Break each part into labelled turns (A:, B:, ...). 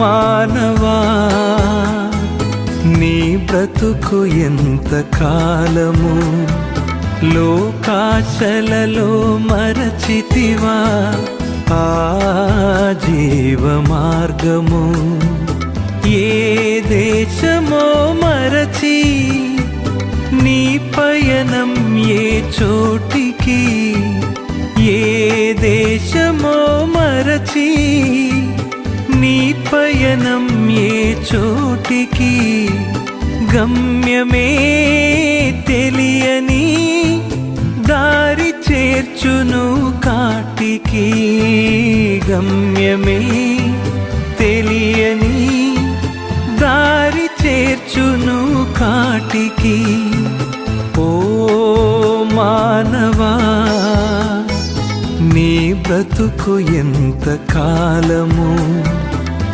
A: మానవా? నీ బ్రతుకు ఎంత కాలము? లోకాశలలో మరచితివా? ఆ జీవ మార్గము. ఏ దేశమో మరచి నీ పయనం ఏ చోటికి? ఏ దేశమో మరచి పయనం ఏ చోటికి గమ్యమే తెలియని దారి చేర్చును కాటికి గమ్యమే తెలియని దారి చేర్చును కాటికి. ఓ మానవా నీ బ్రతుకు ఎంత కాలము?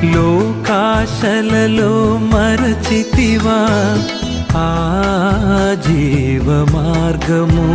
A: లోకాశలలో మరచితివా? ఆ జీవ మార్గము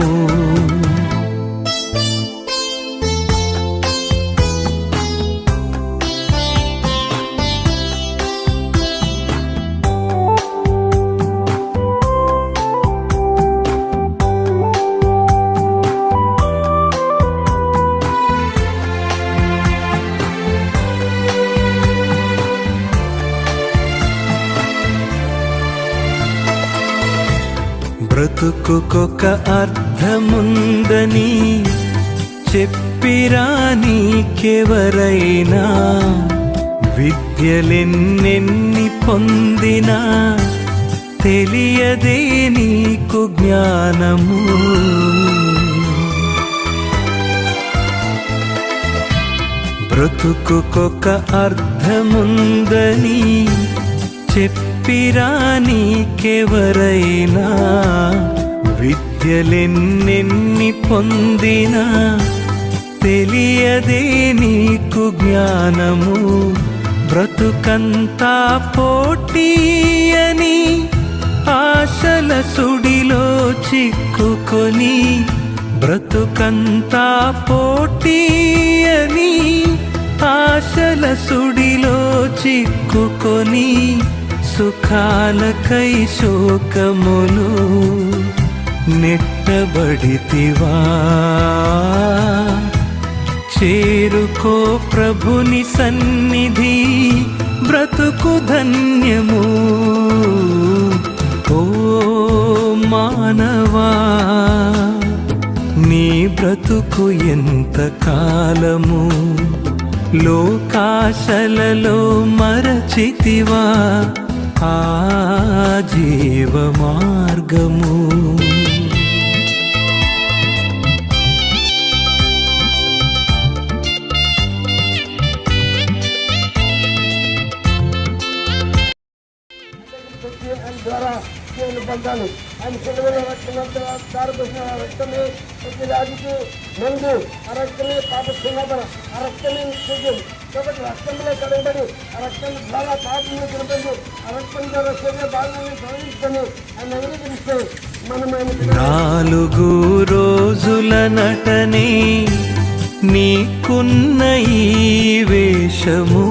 A: బ్రతుకుకొక అర్థముందని చెప్పిరా నీకెవరైనా? విద్యలెన్నెన్ని పొందినా? తెలియదే నీకు జ్ఞానము. బ్రతుకుకొక అర్థముందని చెప్పిరా నీకెవరైనా? విద్యలెన్నెన్ని పొందినా తెలియదే నీకు జ్ఞానము. బ్రతుకంతా పోటీయని ఆశల సుడిలో చిక్కుకొని బ్రతుకంతా పోటీయని ఆశల సుడిలో చిక్కుకొని సుఖాలకై శోకములు నెట్టబడితివా? చేరుకో ప్రభుని సన్నిధి బ్రతుకు ధన్యము. ఓ మానవా నీ బ్రతుకు ఎంత కాలము? లోకాశలలో మరచితివా? ఆ జీవ మార్గము
B: శక్తి ఆయన ద్వారా నేను పొందాను ఆయన సెలవుల రక్తం దారిపోసిన రక్తమే ప్రతి రాజుకు మందు. ఆ రక్తమే పాప క్షమాపణ. ఆ రక్తమే నిత్యం కాబట్టి రక్తంలో కలగబడి ఆ రక్తం ద్వారా పాపంలో కనబడి ఆ రక్తం ద్వారా శరీర భాగాన్ని ప్రవహించుకొని ఆయన అంగీకరిస్తే మనం
A: నాలుగు రోజుల నటనే నీకున్న ఈ వేషము.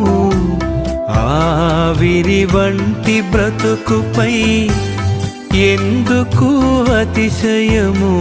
A: ఆవిరి వంటి బ్రతుకుపై ఎందుకు అతిశయము?